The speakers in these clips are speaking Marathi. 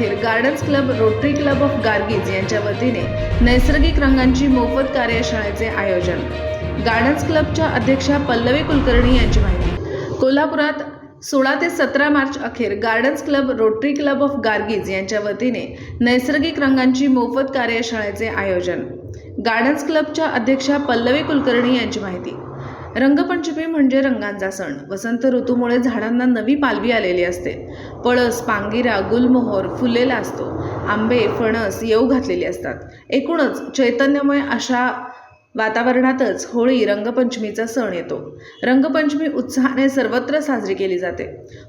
येथील अखेर gardens club rotary club of Gargis यांच्या वतीने नैसर्गिक रंगांची मोफत कार्यशाळेचे आयोजन. गार्डन्स क्लबच्या अध्यक्षा पल्लवी कुलकर्णी यांची माहिती. कोल्हापुरात सोळा ते सतरा मार्च अखेर gardens club rotary club of Gargis यांच्या वतीने नैसर्गिक रंगांची मोफत कार्यशाळेचे आयोजन. गार्डन्स क्लबच्या अध्यक्षा पल्लवी कुलकर्णी यांची माहिती. रंगपंचमी म्हणजे रंगांचा सण. वसंत ऋतूमुळे झाडांना नवी पालवी आलेली असते. पळस पांगिरा गुलमोहर फुलेला असतो आंबे फणस येऊ घातलेली असतात. एकूणच चैतन्यमय अशा वातावरणातच होळी रंगपंचमीचा सण येतो. रंगपंचमी उत्साहाने सर्वत्र साजरी केली जाते.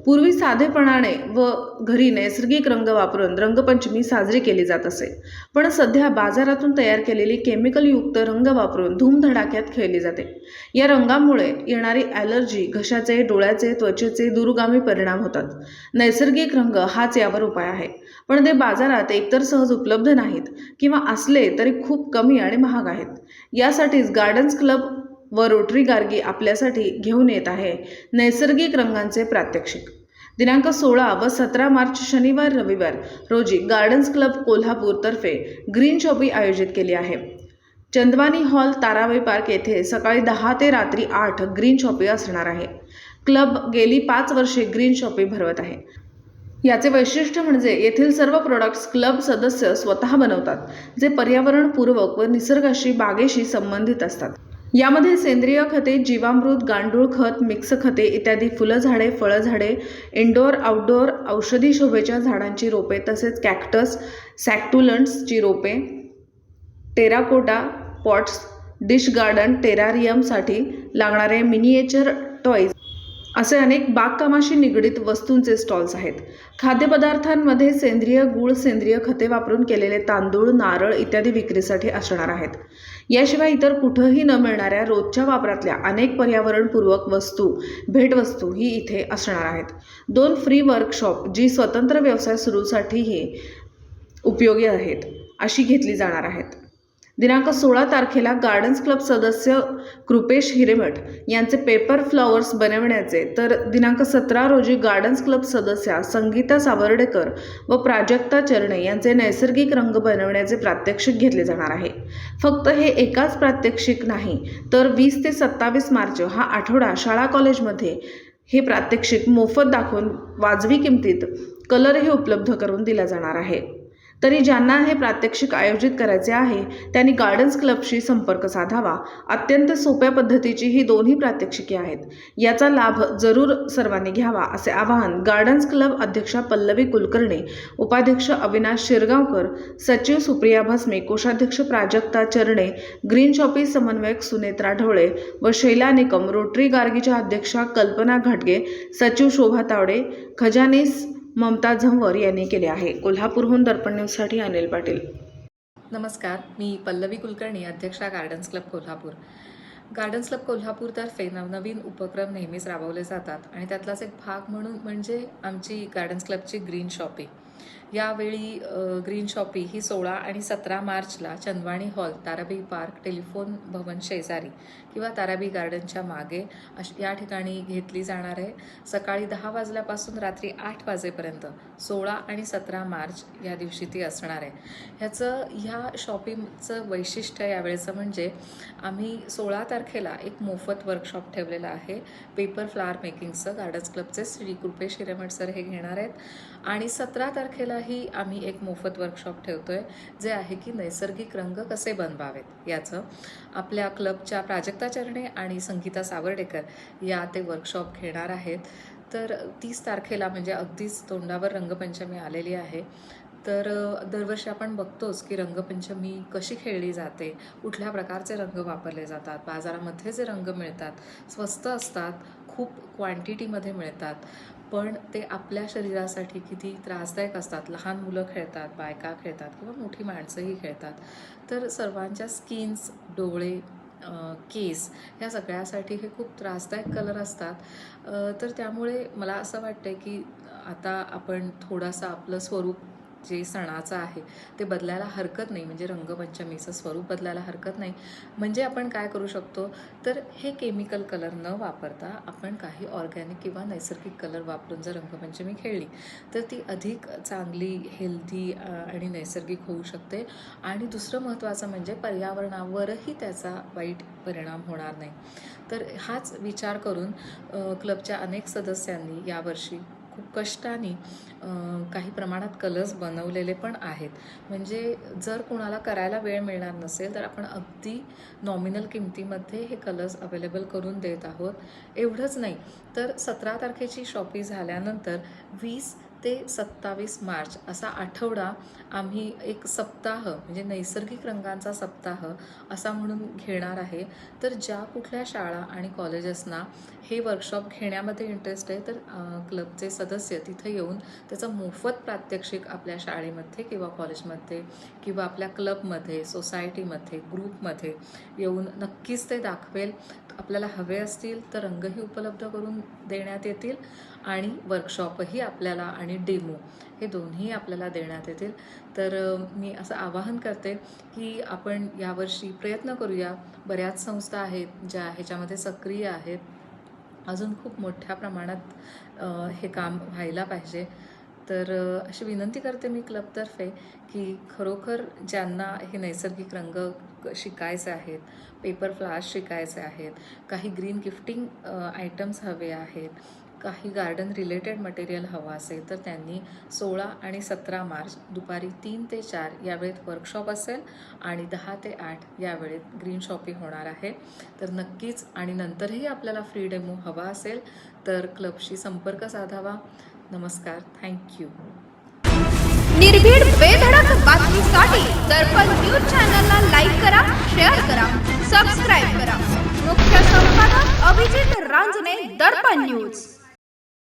पूर्वी साधेपणाने व घरी नैसर्गिक रंग वापरून रंगपंचमी साजरी केली जात असे. पण सध्या बाजारातून तयार केलेली केमिकलयुक्त रंग वापरून धूमधडाक्यात खेळली जाते. या रंगामुळे येणारी ॲलर्जी घशाचे डोळ्याचे त्वचेचे दूरगामी परिणाम होतात. नैसर्गिक रंग हाच यावर उपाय आहे. पण ते बाजारात एकतर सहज उपलब्ध नाहीत किंवा असले तरी खूप कमी आणि महाग आहेत. या यासाठीच गार्डन्स क्लब व रोटरी गार्गी आपल्यासाठी घेऊन येत आहे. नैसर्गिक रंगांचे प्रात्यक्षिक. दिनांक सोळा व सतरा मार्च शनिवार रविवार रोजी गार्डन्स क्लब कोल्हापूरतर्फे ग्रीन शॉपी आयोजित केली आहे. चंदवानी हॉल ताराबाई पार्क येथे सकाळी दहा ते रात्री आठ ग्रीन शॉपी असणार आहे. क्लब गेली पाच वर्षे ग्रीन शॉपी भरवत आहे. याचे वैशिष्ट्य म्हणजे येथील सर्व प्रोडक्ट्स क्लब सदस्य स्वतः बनवतात जे पर्यावरणपूर्वक व निसर्गाशी बागेशी संबंधित असतात. यामध्ये सेंद्रिय खते जीवामृत गांडूळ खत मिक्स खते इत्यादी फुलं झाडे फळं इंडोर आउटडोअर औषधी शोभेच्या झाडांची रोपे तसेच कॅक्टस सॅक्टुलंट्सची रोपे टेराकोटा पॉट्स डिश गार्डन टेरारियमसाठी लागणारे मिनिएचर टॉईज असे अनेक बागकामाशी निगडीत वस्तूंचे स्टॉल्स आहेत. खाद्यपदार्थांमध्ये सेंद्रिय गूळ सेंद्रिय खते वापरून केलेले तांदूळ नारळ इत्यादी विक्रीसाठी असणार आहेत. याशिवाय इतर कुठंही न मिळणाऱ्या रोजच्या वापरातल्या अनेक पर्यावरणपूर्वक वस्तू भेटवस्तू ही इथे असणार आहेत. दोन फ्री वर्कशॉप जी स्वतंत्र व्यवसाय सुरूसाठीही उपयोगी आहेत अशी घेतली जाणार आहेत. दिनांक सोळा तारखेला गार्डन्स क्लब सदस्य कृपेश हिरेमठ यांचे पेपर फ्लॉवर्स बनवण्याचे. तर दिनांक सतरा रोजी गार्डन्स क्लब सदस्या संगीता सावर्डेकर व प्राजक्ता चरणे यांचे नैसर्गिक रंग बनवण्याचे प्रात्यक्षिक घेतले जाणार आहे. फक्त हे एकाच प्रात्यक्षिक नाही तर वीस ते सत्तावीस मार्च हा आठवडा शाळा कॉलेजमध्ये हे प्रात्यक्षिक मोफत दाखवून वाजवी किमतीत कलरही उपलब्ध करून दिला जाणार आहे. तरी ज्यांना हे प्रात्यक्षिक आयोजित करायचे आहे त्यांनी गार्डन्स क्लबशी संपर्क साधावा. अत्यंत सोप्या पद्धतीची ही दोन्ही प्रात्यक्षिके आहेत. याचा लाभ जरूर सर्वांनी घ्यावा असे आवाहन गार्डन्स क्लब अध्यक्षा पल्लवी कुलकर्णी उपाध्यक्ष अविनाश शिरगावकर सचिव सुप्रिया भस्मे कोषाध्यक्ष प्राजक्ता चरणे ग्रीन शॉपी समन्वयक सुनेत्रा ढोळे व शैला निकम रोटरी गार्गीच्या अध्यक्षा कल्पना घाटगे सचिव शोभा तावडे खजानीस ममता झंवर यांनी केले आहे. कोल्हापूरहून दर्पण न्यूजसाठी अनिल पाटील. नमस्कार मी पल्लवी कुलकर्णी अध्यक्षा gardens club Kolhapur. Gardens club कोल्हापूरतर्फे नवनवीन उपक्रम नेहमीच राबवले जातात आणि त्यातलाच एक भाग म्हणून म्हणजे आमची गार्डन्स क्लबची ग्रीन शॉपिंग यावेळी ग्रीन शॉपी ही सोळा आणि सतरा मार्चला Chandwani hall Tarabai park telephone Bhavan शेजारी किंवा ताराबी गार्डनच्या मागे अश या ठिकाणी घेतली जाणार आहे. सकाळी दहा वाजल्यापासून रात्री आठ वाजेपर्यंत सोळा आणि सतरा मार्च या दिवशी ती असणार आहे. ह्याचं ह्या शॉपिंगचं वैशिष्ट्य यावेळेचं म्हणजे आम्ही सोळा तारखेला एक मोफत वर्कशॉप ठेवलेला आहे. पेपर फ्लावर मेकिंगचं गार्डन्स क्लबचे श्री कृपेश हिरेमठ सर हे घेणार आहेत. आणि सतरा तारखेलाही आम्ही एक मोफत वर्कशॉप ठेवतो आहे जे आहे की नैसर्गिक रंग कसे बनवावेत? याचं आपल्या क्लबच्या प्राजक्ता चरणे आणि संगीता सावर्डेकर या ते वर्कशॉप घेणार आहेत. तर तीस तारखेला म्हणजे अगदीच तोंडावर रंगपंचमी आलेली आहे. तर दरवर्षी आपण बघतोच की रंगपंचमी कशी खेळली जाते कुठल्या प्रकारचे रंग वापरले जातात बाजारामध्ये जे रंग मिळतात स्वस्त असतात खूप क्वांटिटीमध्ये मिळतात. पण ते आपल्या शरीरासाठी किती त्रासदायक असतात. लहान मुलं खेळतात बायका खेळतात किंवा मोठी माणसंही खेळतात. तर सर्वांच्या स्किन्स डोळे केस ह्या सगळ्यासाठी हे खूप त्रासदायक कलर असतात. तर त्यामुळे मला असं वाटतं की आता आपण थोडासा आपलं स्वरूप जे सणाचं आहे ते बदलायला हरकत नाही. म्हणजे रंगपंचमीचं स्वरूप बदलायला हरकत नाही. म्हणजे आपण काय करू शकतो? तर हे केमिकल कलर न वापरता आपण काही ऑर्गॅनिक किंवा नैसर्गिक कलर वापरून जर रंगपंचमी खेळली तर ती अधिक चांगली हेल्दी आणि नैसर्गिक होऊ शकते. आणि दुसरं महत्त्वाचं म्हणजे पर्यावरणावरही त्याचा वाईट परिणाम होणार नाही. तर हाच विचार करून क्लबच्या अनेक सदस्यांनी यावर्षी खूप कष्टाने काही प्रमाणात कलर्स बनवलेले पण आहेत. म्हणजे जर कुणाला करायला वेळ मिळणार नसेल तर आपण अगदी नॉमिनल किमतीमध्ये हे कलर्स अवेलेबल करून देत आहोत. एवढंच नाही तर सतरा तारखेची शॉपिंग झाल्यानंतर वीस ते सत्तावीस मार्च असा आठवडा आम्ही एक सप्ताह म्हणजे नैसर्गिक रंगांचा सप्ताह असा म्हणून घेणार आहे. तर ज्या कुठल्या शाळा आणि कॉलेजेसना हे वर्कशॉप घेण्यामध्ये इंटरेस्ट आहे तर क्लबचे सदस्य तिथं येऊन त्याचं मोफत प्रात्यक्षिक आपल्या शाळेमध्ये किंवा कॉलेजमध्ये किंवा आपल्या क्लबमध्ये सोसायटीमध्ये ग्रुपमध्ये येऊन नक्कीच ते दाखवेल. आपल्याला हवे असतील तर रंगही उपलब्ध करून देण्यात येतील आणि वर्कशॉपही आपल्याला आणि डेमो हे दोन्ही आपल्याला देण्यात येतील. तर मी असं आवाहन करते की आपण यावर्षी प्रयत्न करूया. बऱ्याच संस्था आहेत ज्या ह्याच्यामध्ये सक्रिय आहेत. अजून खूप मोठ्या प्रमाणात हे काम व्हायला पाहिजे. तर अशी विनंती करते मी क्लबतर्फे की खरोखर ज्यांना हे नैसर्गिक रंग शिकायचे आहेत पेपर फ्लावर्स शिकायचे आहेत काही ग्रीन गिफ्टिंग आयटम्स हवे आहेत काही गार्डन रिलेटेड मटेरियल हवं असेल तर त्यांनी सोळा आणि सतरा मार्च दुपारी तीन ते चार या वेळेत वर्कशॉप असेल आणि दहा ते आठ या वेळेत ग्रीन शॉपिंग होणार आहे. तर नक्कीच आणि नंतरही आपल्याला फ्री डेमो हवा असेल तर क्लबशी संपर्क साधावा. नमस्कार. थँक्यू निर्भीड बेधडक बातमीसाठी दर्पण न्यूज चॅनलला लाईक करा शेअर करा सबस्क्राईब करा. मुख्य संपादक अभिजित रांजणे दर्पण न्यूज.